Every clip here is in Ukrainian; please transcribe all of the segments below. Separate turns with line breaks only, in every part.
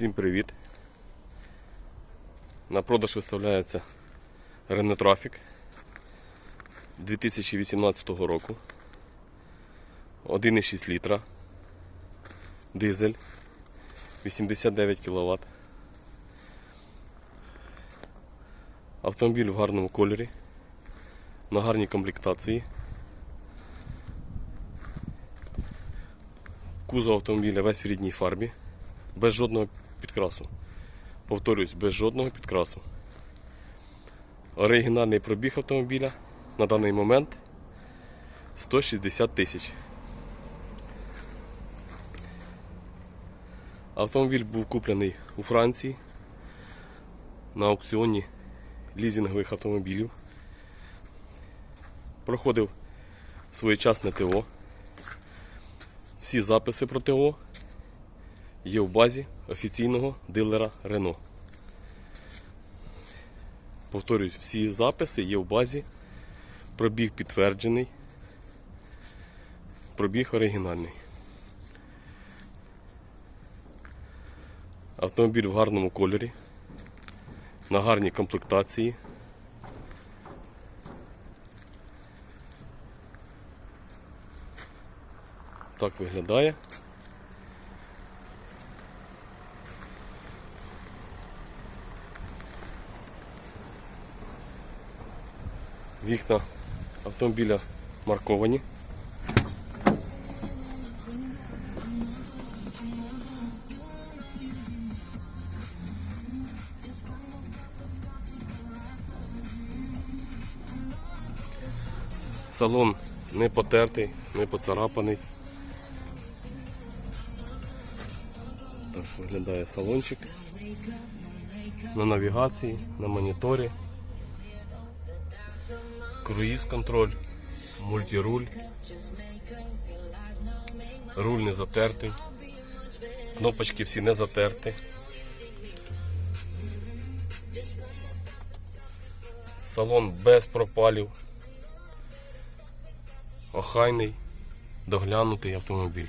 Всім привіт! На продаж виставляється Renault Traffic 2018 року. 1,6 літра. Дизель 89 кВт. Автомобіль в гарному кольорі. На гарній комплектації. Кузов автомобіля весь в рідній фарбі без жодного підкрасу. Повторюсь, без жодного підкрасу. Оригінальний пробіг автомобіля на даний момент 160 тисяч. Автомобіль був куплений у Франції на аукціоні лізінгових автомобілів. Проходив своєчасне ТО. Всі записи про ТО є в базі офіційного дилера Renault. Повторюсь, всі записи є в базі. Пробіг підтверджений. Пробіг оригінальний. Автомобіль в гарному кольорі. На гарній комплектації. Так виглядає. Вікна автомобіля марковані. Салон не потертий, не поцарапаний. Так виглядає салончик. На навігації, на моніторі круїз контроль, мультируль, руль не затертий, кнопочки всі не затерті. Салон без пропалів, охайний, доглянутий автомобіль.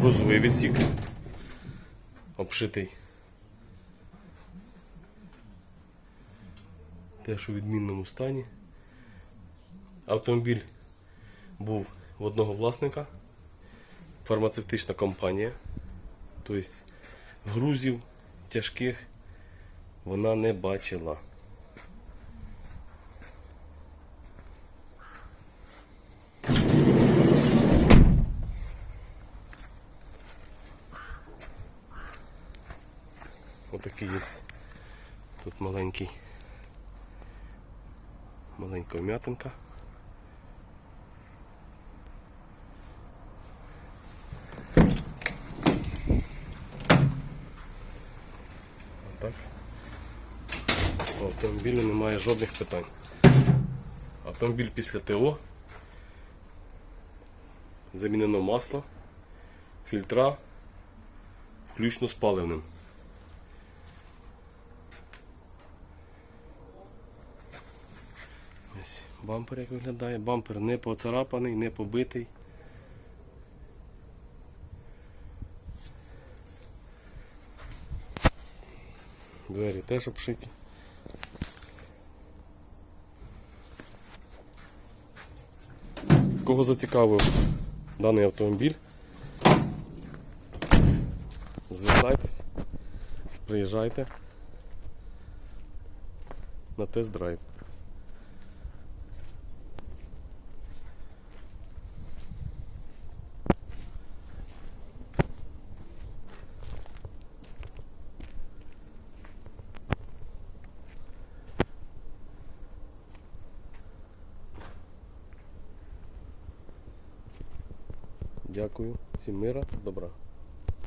Грузовий відсік обшитий. Теж у відмінному стані. Автомобіль був в одного власника, фармацевтична компанія. Тобто грузів тяжких вона не бачила. Отакий є тут маленький, маленька вм'ятинка. Так. По автомобілю немає жодних питань. Автомобіль після ТО. Замінено масло, фільтра, включно з паливним. Ось бампер як виглядає. Бампер не поцарапаний, не побитий. Двері теж обшиті. Кого зацікавив даний автомобіль? Звертайтесь, приїжджайте на тест-драйв. Дякую. Всім мира добра.